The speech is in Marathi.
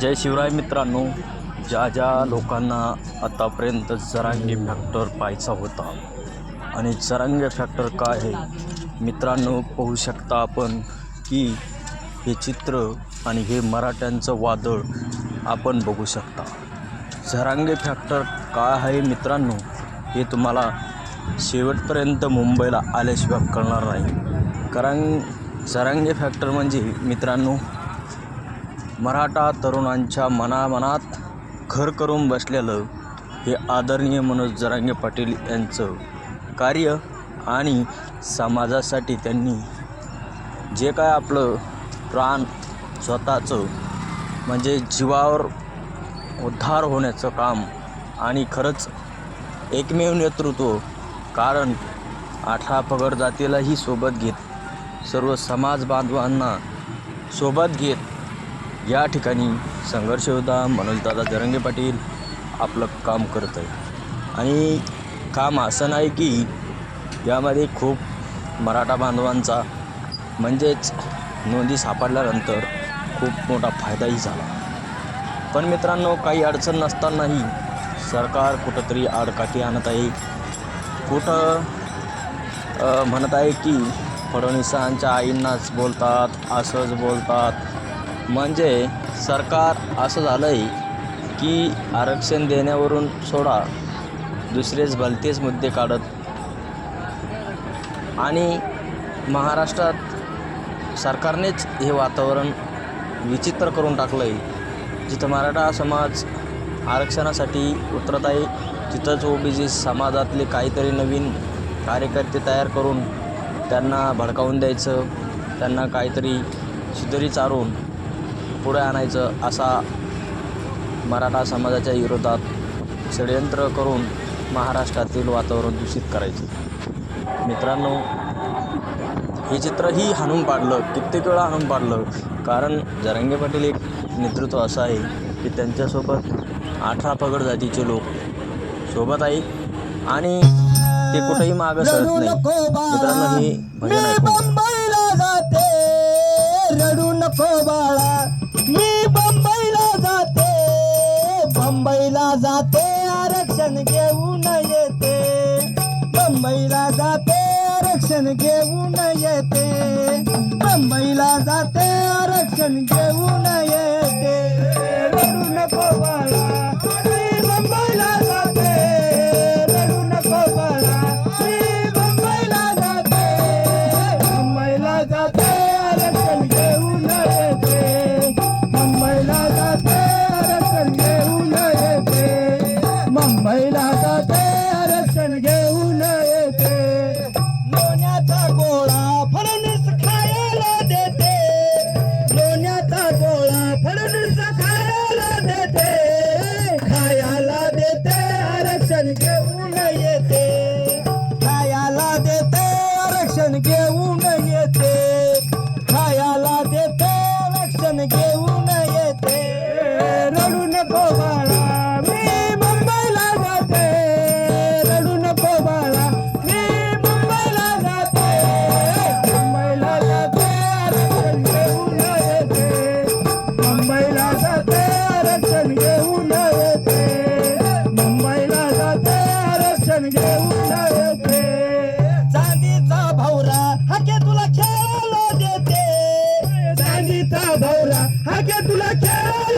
जय शिवराय मित्रांनो. ज्या ज्या लोकांना आतापर्यंत जरांगी फॅक्टर पाहायचा होता आणि जरांगी फॅक्टर काय आहे मित्रांनो पाहू शकता आपण की हे चित्र आणि हे मराठ्यांचं वादळ आपण बघू शकता. झरांगे फॅक्टर काय आहे मित्रांनो हे तुम्हाला शेवटपर्यंत मुंबईला आल्याशिवाय कळणार नाही. कारण झरांगे फॅक्टर म्हणजे मित्रांनो मराठा तरुणांच्या मनामनात घर करून बसलेलं हे आदरणीय मनोज जरांगे पाटील यांचं कार्य आणि समाजासाठी त्यांनी जे काय आपलं प्राण स्वतःचं म्हणजे जीवावर उद्धार होण्याचं काम आणि खरंच एकमेव नेतृत्व कारण अठरा पगड जातीलाही सोबत घेत सर्व समाज बांधवांना सोबत घेत या ठिकाणी संघर्ष योद्धा मनोजदादा जरंगे पाटील आपलं काम करत आहे आणि काम असं नाही की यामध्ये खूप मराठा बांधवांचा म्हणजेच नोंदी सापडल्यानंतर खूप मोठा फायदाही झाला. पण मित्रांनो काही अडचण नसतानाही सरकार कुठंतरी आडकाठी आणत आहे. कुठं म्हणत आहे की फडणवीसांच्या आईंनाच बोलतात असंच बोलतात. म्हणजे सरकार असं झालं आहे की आरक्षण देण्यावरून सोडा दुसरेच भलतेच मुद्दे काढत. आणि महाराष्ट्रात सरकारनेच हे वातावरण विचित्र करून टाकलं आहे जिथं मराठा समाज आरक्षणासाठी उतरत आहे तिथंच ओबीसी समाजातले काहीतरी नवीन कार्यकर्ते तयार करून त्यांना भडकावून द्यायचं त्यांना काहीतरी शिदरी चारून पुढे आणायचं असा मराठा समाजाच्या विरोधात षडयंत्र करून महाराष्ट्रातील वातावरण दूषित करायचे. मित्रांनो हे चित्रही हाणून पाडलं कित्येक वेळा हाणून पाडलं. कारण जरंगे पाटील एक नेतृत्व असं आहे की त्यांच्यासोबत अठरा पगड जातीचे लोक सोबत आहेत आणि ते कुठेही मागं सरत नाही. मित्रांनो हे भजन ऐकून रडू नको बाळा. जाते आरक्षण घेऊन येते. बंबईला जाते आरक्षण घेऊन येते. बंबईला जाते आरक्षण घेऊन येते. रडू आरक्षण घेऊन म्हणजे मान घेऊन येते. चांदीचा भावरा हाके तुला खेळला देते. चांदीचा भावरा हाके तुला खेळ